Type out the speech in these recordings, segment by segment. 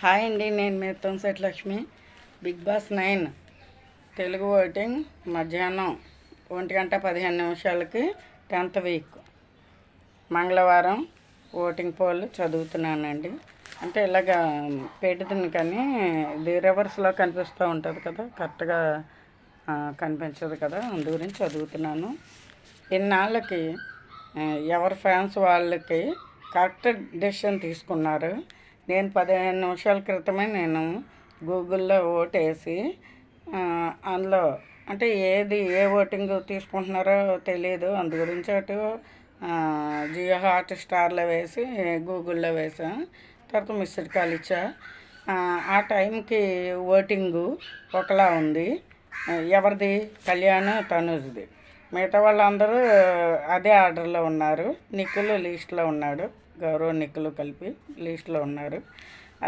Hi అండి నేను మీ తులసిటి Lakshmi. Big Boss nine Telugu voting మధ్యాహ్నం ఒంటి గంట పదిహేను నిమిషాలకి టెన్త్ వీక్. మంగళవారం ఓటింగ్ పోల్ చదువుతున్నానండి. అంటే ఇలాగ పెడుతుంది కానీ ఇది రివర్స్లో కనిపిస్తూ ఉంటుంది కదా కరెక్ట్గా కనిపించదు కదా అందు గురించి చదువుతున్నాను. ఇన్నాళ్ళకి ఎవరి ఫ్యాన్స్ వాళ్ళకి కరెక్ట్ డెసిషన్ తీసుకున్నారు. నేను పదిహేను నిమిషాల క్రితమే నేను గూగుల్లో ఓటేసి అందులో అంటే ఏది ఏ ఓటింగ్ తీసుకుంటున్నారో తెలియదు అందు గురించి అటు జియో హాట్ స్టార్లో వేసి గూగుల్లో వేసా. తర్వాత మిస్డ్ కాల్ ఇచ్చా. ఆ, టైంకి ఓటింగు ఒకలా ఉంది. ఎవరిది? కళ్యాణ్ తనుజ్ది. మిగతా వాళ్ళందరూ అదే ఆర్డర్లో ఉన్నారు. నిఖిల్ లీస్ట్లో ఉన్నాడు. గౌరవ్ నిక్కులు కలిపి లిస్ట్లో ఉన్నారు.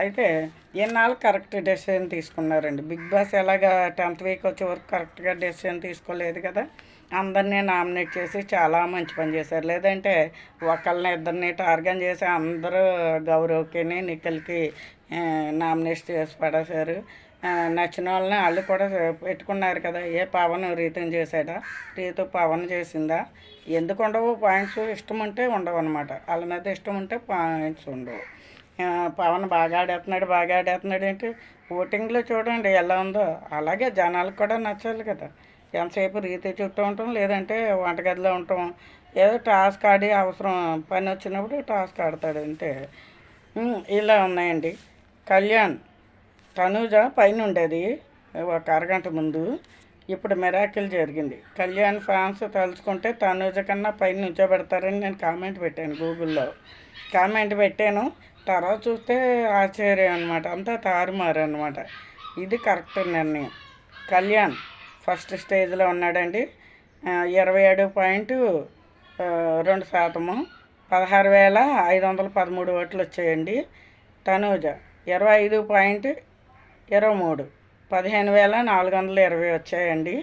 అయితే ఎన్నాళ్ళు కరెక్ట్ డెసిషన్ తీసుకున్నారండి. బిగ్ బాస్ ఎలాగా టెన్త్ వీక్ వచ్చే వరకు కరెక్ట్గా డెసిషన్ తీసుకోలేదు కదా. అందరినీ నామినేట్ చేసి చాలా మంచి పని చేశారు. లేదంటే ఒకళ్ళని ఇద్దరిని టార్గెట్ చేసి అందరూ గౌరవ్కి నిఖిల్కి నామినేట్ చేసి పడేశారు. నచ్చిన వాళ్ళని వాళ్ళు కూడా పెట్టుకున్నారు కదా. ఏ పవన్ రీతిని చేశాడా? రీతు పవన్ చేసిందా? ఎందుకు ఉండవు? పాయింట్స్ ఇష్టం ఉంటే ఉండవు అనమాట వాళ్ళ మీద ఇష్టం ఉంటే పాయింట్స్ ఉండవు. పవన్ బాగా ఆడేస్తున్నాడు బాగా ఆడేస్తున్నాడు ఏంటి ఓటింగ్లో చూడండి ఎలా ఉందో. అలాగే జనాలకు కూడా నచ్చాలి కదా. ఎంతసేపు రీతి చుట్టూ ఉంటాం లేదంటే వంటగదిలో ఉంటాం. ఏదో టాస్క్ ఆడి అవసరం పని వచ్చినప్పుడు టాస్క్ ఆడతాడు అంతే. ఇలా ఉన్నాయండి. కళ్యాణ్ తనూజ పైన ఉండేది ఒక అరగంట ముందు. ఇప్పుడు మెరాకిల్ జరిగింది. కళ్యాణ్ ఫ్యాన్స్ తలుచుకుంటే తనూజ కన్నా పైన నుంచోబెడతారని నేను కామెంట్ పెట్టాను గూగుల్లో. కామెంట్ పెట్టాను. తర్వాత చూస్తే ఆశ్చర్యం అనమాట అంతా తారుమారు అనమాట ఇది కరెక్ట్ నిర్ణయం. కళ్యాణ్ ఫస్ట్ స్టేజ్లో ఉన్నాడండి. ఇరవై ఏడు పాయింట్ రెండు శాతము. పదహారు వేల ఐదు వందల పదమూడు ఓట్లు వచ్చాయండి తనూజ. ఇరవై ఐదు పాయింట్ ఇరవై మూడు. పదిహేను వేల నాలుగు వందల ఇరవై వచ్చాయండి.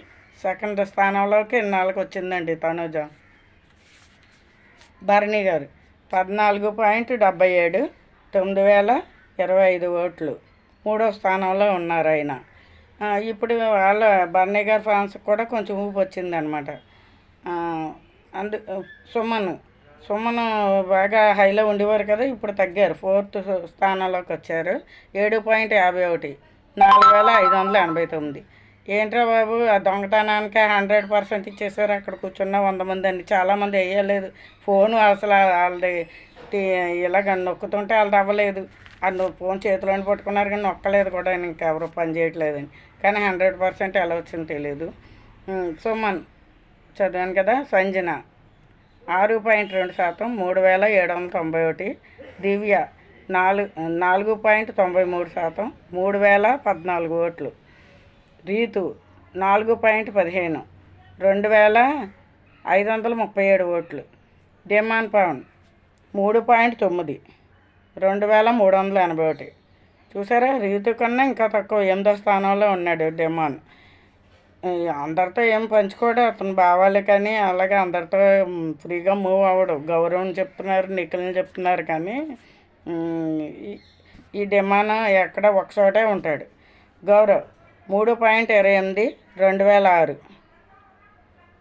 సెకండ్ స్థానంలోకి ఇన్నాళ్ళకి వచ్చిందండి తనుజ. భరణి గారు పద్నాలుగు పాయింట్ డెబ్బై ఏడు తొమ్మిది వేల ఇరవై ఐదు ఓట్లు. మూడో స్థానంలో ఉన్నారు ఆయన. ఇప్పుడు వాళ్ళ భరణి గారి ఫ్యాన్స్ కూడా కొంచెం ఊపి వచ్చిందనమాట. అందు సుమన్ సుమన్ బాగా హైలో ఉండేవారు కదా ఇప్పుడు తగ్గారు. ఫోర్త్ స్థానంలోకి వచ్చారు. ఏడు పాయింట్ యాభై ఒకటి. నాలుగు వేల ఐదు వందల ఎనభై తొమ్మిది. ఏంట్రా బాబు ఆ దొంగతనానికి హండ్రెడ్ పర్సెంట్ ఇచ్చేసారు. అక్కడ కూర్చున్న వంద మంది అండి. చాలామంది వేయలేదు ఫోన్ అసలు వాళ్ళది ఇలాగ నొక్కుతుంటే వాళ్ళది అవ్వలేదు. అది ఫోన్ చేతిలోని పట్టుకున్నారు కానీ నొక్కలేదు కూడా. ఇంకెవరు పని చేయట్లేదని. కానీ హండ్రెడ్ పర్సెంట్ ఎలా వచ్చిందో తెలియదు సుమన్ చదివాను కదా సంజన. ఆరు పాయింట్ రెండు శాతం మూడు వేల ఏడు వందల తొంభై ఒకటి. దివ్య నాలుగు నాలుగు పాయింట్ తొంభై మూడు శాతం మూడు వేల పద్నాలుగు ఓట్లు. రీతు నాలుగు పాయింట్ పదిహేను రెండు వేల ఐదు వందల ముప్పై ఏడు ఓట్లు. డిమాన్ పవన్ మూడు పాయింట్ తొమ్మిది రెండు వేల మూడు వందల ఎనభై ఒకటి. చూసారా రీతు కన్నా ఇంకా తక్కువ ఎనిమిదో స్థానంలో ఉన్నాడు డిమాన్ అందరితో ఏం పంచుకోడు అతను బావాలి కానీ అలాగే అందరితో ఫ్రీగా మూవ్ అవ్వడు. గౌరవం చెప్తున్నారు నిఖిల్ని చెప్తున్నారు కానీ ఈ- ఈ డిమాండ్ ఎక్కడ ఒకచోటే ఉంటాడు. గౌరవ్ మూడు పాయింట్ ఇరవై ఎనిమిది రెండు వేల ఆరు.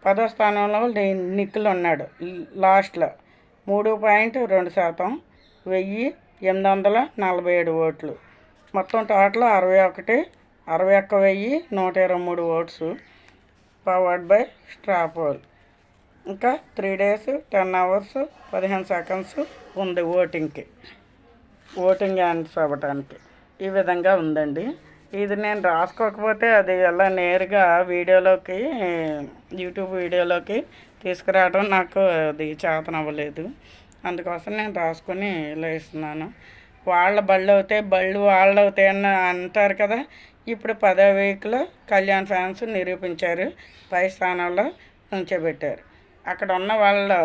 పదో స్థానంలో ని- నిఖిల్ ఉన్నాడు. లాస్ట్లో మూడు పాయింట్ రెండు శాతం వెయ్యి ఎనిమిది వందల నలభై ఏడు ఓట్లు. మొత్తం టోటల్ అరవై ఒకటి అరవై ఒక్క వెయ్యి నూట ఇరవై మూడు ఓట్స్ పవర్డ్ బై స్ట్రాపోల్. ఇంకా త్రీ డేస్ టెన్ అవర్స్ పదిహేను సెకండ్స్ ఉంది ఓటింగ్కి. ఓటింగ్ ఆన్సర్ అవ్వటానికి. ఈ విధంగా ఉందండి. ఇది నేను రాసుకోకపోతే అది ఎలా నేరుగా వీడియోలోకి యూట్యూబ్ వీడియోలోకి తీసుకురావడం నాకు అది చేతనవ్వలేదు. అందుకోసం నేను రాసుకొని ఇలా ఇస్తున్నాను. వాళ్ళ బళ్ళు అవుతాయి బళ్ళు వాళ్ళు అవుతాయి అని అంటారు కదా. ఇప్పుడు పదో వీక్లో కళ్యాణ్ ఫ్యాన్స్ నిరూపించారు పై స్థానంలో ఉంచబెట్టారు అక్కడ ఉన్న వాళ్ళు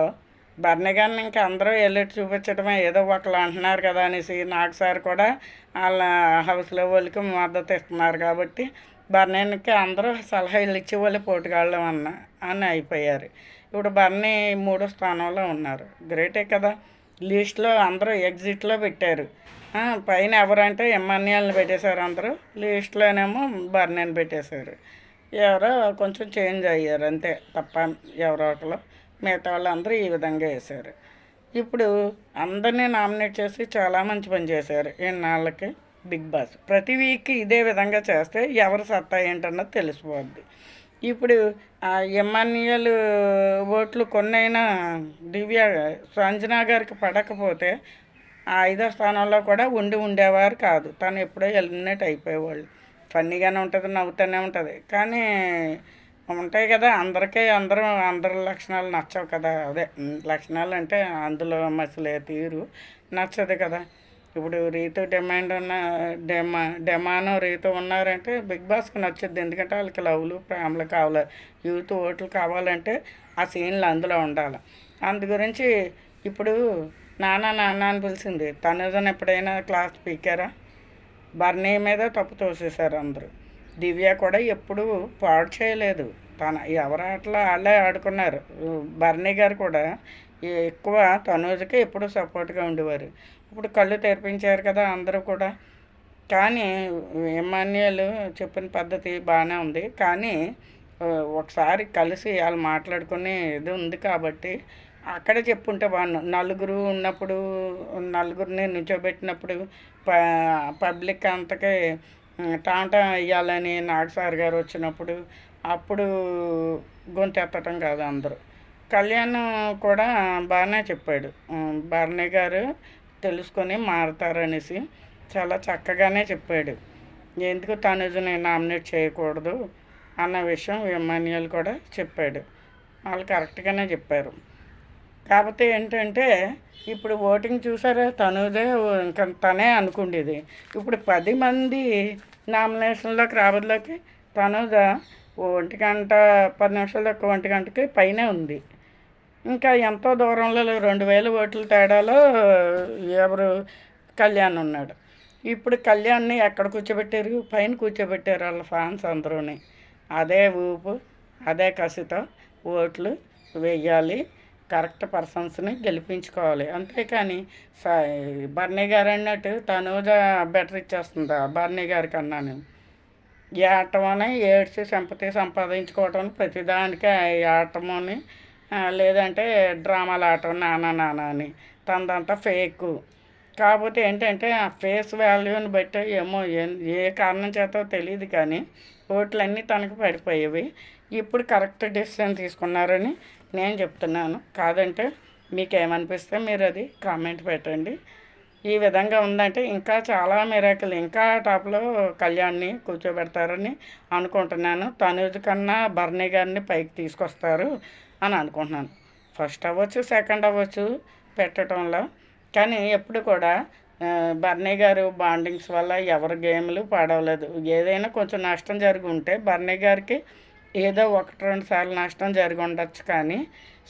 బర్నీ గారిని ఇంకా అందరూ వెళ్ళి చూపించడమే ఏదో ఒకళ్ళు అంటున్నారు కదా అనేసి నాకు సార్ కూడా వాళ్ళ హౌస్లో వాళ్ళకి మద్దతు ఇస్తున్నారు కాబట్టి బర్నీకి అందరూ సలహాలు ఇచ్చే వాళ్ళు పోటుగాళ్ళు అన్న అని అయిపోయారు. ఇప్పుడు బర్నీ మూడో స్థానంలో ఉన్నారు. గ్రేటే కదా. లిస్ట్లో అందరూ ఎగ్జిట్లో పెట్టారు. పైన ఎవరంటే ఎమ్మెన్యేలను పెట్టేశారు అందరూ. లిస్ట్లోనేమో బర్నీని పెట్టేశారు. ఎవరో కొంచెం చేంజ్ అయ్యారు అంతే తప్ప ఎవరో ఒకరు మిగతా వాళ్ళందరూ ఈ విధంగా వేశారు. ఇప్పుడు అందరినీ నామినేట్ చేసి చాలా మంచి పని చేశారు ఇన్నాళ్ళకి బిగ్ బాస్. ప్రతి వీక్ ఇదే విధంగా చేస్తే ఎవరు సత్తా ఏంటన్నది తెలిసిపోద్ది. ఇప్పుడు ఆ ఎమ్మాన్యుయల్ ఓట్లు కొన్నైనా దివ్య సంజనా గారికి పడకపోతే ఆ ఐదో స్థానంలో కూడా ఉండి ఉండేవారు కాదు. తను ఎప్పుడో ఎలిమినేట్ అయిపోయేవాళ్ళు. ఫన్నీగానే ఉంటుంది నవ్వుతూనే ఉంటుంది. కానీ ఉంటాయి కదా అందరికీ అందరూ అందరి లక్షణాలు నచ్చవు కదా అదే లక్షణాలు అంటే అందులో మసలే తీరు నచ్చదు కదా. ఇప్పుడు రీతు డిమాండ్ ఉన్న డెమా డెమాను రీతు ఉన్నారంటే బిగ్ బాస్కి నచ్చుద్ది. ఎందుకంటే వాళ్ళకి లవ్లు ప్రేమలు కావాలి యూత్ ఓట్లు కావాలంటే ఆ సీన్లు అందులో ఉండాలి. అందు గురించి ఇప్పుడు నాన్న నాన్న అని పిలిచింది తనుజను ఎప్పుడైనా క్లాస్ పీకారా? బర్నీ మీద తప్పు తోసేశారు అందరూ. దివ్య కూడా ఎప్పుడూ పాడు చేయలేదు. తన ఎవరి ఆటలో వాళ్ళే ఆడుకున్నారు. బర్నీ గారు కూడా ఎక్కువ తనూజకి ఎప్పుడు సపోర్ట్గా ఉండేవారు. ఇప్పుడు కళ్ళు తెరిపించారు కదా అందరూ కూడా. కానీ ఎమ్మాన్యుయల్ చెప్పిన పద్ధతి బాగానే ఉంది. కానీ ఒకసారి కలిసి వాళ్ళు మాట్లాడుకునే ఇది ఉంది కాబట్టి అక్కడ చెప్పుంటే బాగున్నా నలుగురు ఉన్నప్పుడు నలుగురిని నిల్చోబెట్టినప్పుడు ప పబ్లిక్ అంతకే టాంటా వేయాలని నాగ్ సార్ గారు వచ్చినప్పుడు అప్పుడు గొంతెత్తటం కాదు అందరూ. కళ్యాణ్ కూడా బాగానే చెప్పాడు. ఉమ్, గారు తెలుసుకొని మారుతారనేసి చాలా చక్కగానే చెప్పాడు. ఎందుకు తనుజుని నామినేట్ చేయకూడదు అన్న విషయం ఎమ్మాన్యుయల్ కూడా చెప్పాడు. వాళ్ళు కరెక్ట్గానే చెప్పారు. కాకపోతే ఏంటంటే ఇప్పుడు ఓటింగ్ చూసారా? తనుదే ఇంకా తనే అనుకుండేది. ఇప్పుడు పది మంది నామినేషన్లోకి రావడంలోకి తనుదా ఒంటి గంట పది నిమిషాలకు ఒంటి గంటకి పైనే ఉంది. ఇంకా ఎంతో దూరంలో రెండు వేల ఓట్ల తేడాలో ఎవరు కళ్యాణ్ ఉన్నాడు. ఇప్పుడు కళ్యాణ్ని ఎక్కడ కూర్చోబెట్టారు? పైన కూర్చోబెట్టారు వాళ్ళ ఫ్యాన్స్ అందరూని. అదే ఊపు అదే కసితో ఓట్లు వేయాలి. కరెక్ట్ పర్సన్స్ని గెలిపించుకోవాలి. అంతేకాని స బర్నీ గారు అన్నట్టు తనూజ బెటర్ ఇచ్చేస్తుందా? బర్నీ గారి కన్నాను. ఏటమని ఏడ్చి సంపతి సంపాదించుకోవటం ప్రతిదానికి ఆటమని లేదంటే డ్రామాలు ఆడటం నానా నానా అని. తనదంతా ఫేక్. కాకపోతే ఏంటంటే ఆ ఫేస్ వాల్యూని బట్టి ఏమో ఏ- ఏ కారణం చేతో తెలియదు కానీ ఓట్లన్నీ తనకు పడిపోయేవి. ఇప్పుడు కరెక్ట్ డెసిషన్ తీసుకున్నారని నేను చెప్తున్నాను. కాదంటే మీకు ఏమనిపిస్తే మీరు అది కామెంట్ పెట్టండి. ఈ విధంగా ఉందంటే ఇంకా చాలా మిరాకిల్ ఇంకా టాప్లో కళ్యాణ్ని కూర్చోబెడతారని అనుకుంటున్నాను. తనుజ్ కన్నా బర్నీ గారిని పైకి తీసుకొస్తారు అని అనుకుంటున్నాను. ఫస్ట్ అవ్వచ్చు సెకండ్ అవ్వచ్చు పెట్టడంలో. కానీ ఎప్పుడు కూడా ఆ, బర్నీ గారు బాండింగ్స్ వల్ల ఎవరి గేమ్లు పాడవలేదు. ఏదైనా కొంచెం నష్టం జరిగి ఉంటే బర్నీ గారికి ఏదో ఒకటి రెండు సార్లు నష్టం జరిగి ఉండొచ్చు కానీ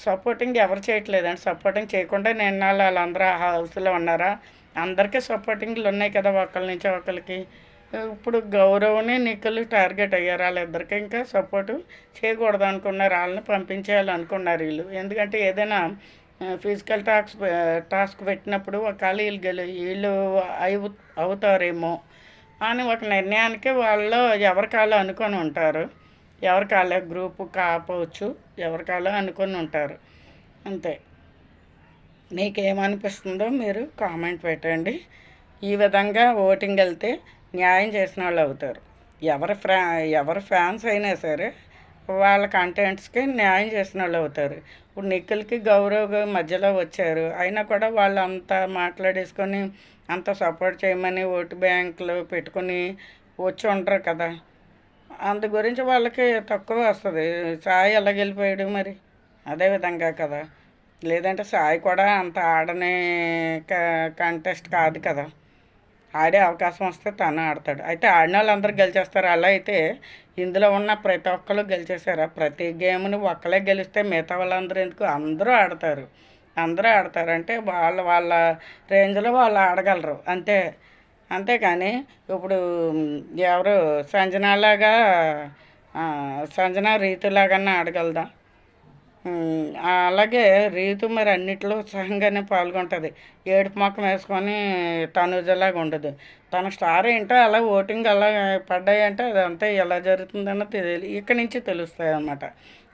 సపోర్టింగ్ ఎవరు చేయట్లేదండి. సపోర్టింగ్ చేయకుండా నిన్న వాళ్ళందరూ ఆ హౌస్లో ఉన్నారా? అందరికీ సపోర్టింగ్లు ఉన్నాయి కదా ఒకరి నుంచి ఒకరికి ఇప్పుడు గౌరవ్ని నిక్కులు టార్గెట్ అయ్యారు. వాళ్ళిద్దరికి ఇంకా సపోర్టు చేయకూడదు అనుకున్నారు. వాళ్ళని పంపించేయాలనుకున్నారు వీళ్ళు. ఎందుకంటే ఏదైనా ఫిజికల్ టాస్క్ టాస్క్ పెట్టినప్పుడు ఒకవేళ వీళ్ళు గెలి వీళ్ళు అవు అవుతారేమో అని ఒక నిర్ణయానికి వాళ్ళు ఎవరికాళ్ళు అనుకొని ఉంటారు. ఎవరికాళ్ళ గ్రూప్ కాపోవచ్చు ఎవరికాళ్ళు అనుకొని ఉంటారు. అంతే. మీకేమనిపిస్తుందో మీరు కామెంట్ పెట్టండి. ఈ విధంగా ఓటింగ్ వెళ్తే న్యాయం చేసిన వాళ్ళు అవుతారు. ఎవరి ఫ్రా ఎవరి ఫ్యాన్స్ అయినా సరే వాళ్ళ కంటెంట్స్కి న్యాయం చేసిన వాళ్ళు అవుతారు. ఇప్పుడు నిఖిల్కి గౌరవ్ మధ్యలో వచ్చారు. అయినా కూడా వాళ్ళు అంత మాట్లాడేసుకొని అంత సపోర్ట్ చేయమని ఓటు బ్యాంకులు పెట్టుకొని వచ్చి ఉంటారు కదా. అందు గురించి వాళ్ళకి తక్కువ వస్తుంది. సాయి ఎలా గెలిపోయాడు మరి? అదే విధంగా కదా. లేదంటే సాయి కూడా అంత ఆడనే కంటెస్ట్ కాదు కదా. ఆడే అవకాశం వస్తే తను ఆడతాడు. అయితే ఆడిన వాళ్ళందరూ గెలిచేస్తారు. అలా అయితే ఇందులో ఉన్న ప్రతి ఒక్కరు గెలిచేశారా. ప్రతి గేమ్ని ఒక్కలే గెలిస్తే మిగతా వాళ్ళందరూ ఎందుకు? అందరూ ఆడతారు. అందరూ ఆడతారు. అంటే వాళ్ళ వాళ్ళ రేంజ్లో వాళ్ళు ఆడగలరు. అంతే. అంతేకాని ఇప్పుడు ఎవరు సంజనలాగా సంజన రీతిలాగన్నా ఆడగలదా? అలాగే రీతు మరి అన్నిట్లో ఉత్సాహంగానే పాల్గొంటుంది. ఏడుపు మొక్కం వేసుకొని తనుజలాగా ఉండదు. తన స్టార్ ఏంటో అలా ఓటింగ్ అలా పడ్డాయంటే అదంతా ఎలా జరుగుతుందన్నో తెలియదు. ఇక్కడి నుంచి తెలుస్తాయి అన్నమాట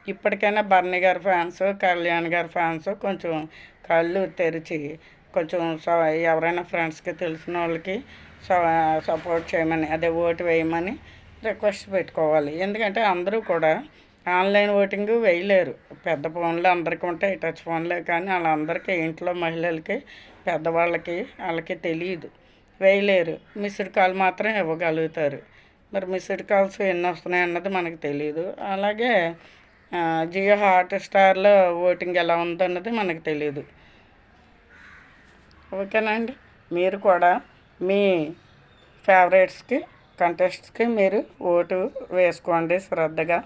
ఇప్పటికైనా బర్ణి గారి ఫ్యాన్స్ కళ్యాణ్ గారి ఫ్యాన్స్ కొంచెం కళ్ళు తెరిచి కొంచెం స- ఎవరైనా ఫ్రెండ్స్కి తెలిసిన వాళ్ళకి సపోర్ట్ చేయమని అదే ఓటు వేయమని రిక్వెస్ట్ పెట్టుకోవాలి. ఎందుకంటే అందరూ కూడా ఆన్లైన్ ఓటింగ్ వేయలేరు. పెద్ద ఫోన్లు అందరికీ ఉంటాయి టచ్ ఫోన్లే కానీ వాళ్ళందరికీ ఇంట్లో మహిళలకి పెద్దవాళ్ళకి వాళ్ళకి తెలియదు. వేయలేరు. మిస్డ్ కాల్ మాత్రం ఇవ్వగలుగుతారు. మరి మిస్డ్ కాల్స్ ఎన్ని వస్తున్నాయి అన్నది మనకు తెలియదు అలాగే జియో హాట్ స్టార్లో ఓటింగ్ ఎలా ఉందన్నది మనకు తెలియదు ఓకేనా అండి? మీరు కూడా మీ ఫేవరెట్స్కి కంటెస్ట్స్కి మీరు ఓటు వేసుకోండి శ్రద్ధగా.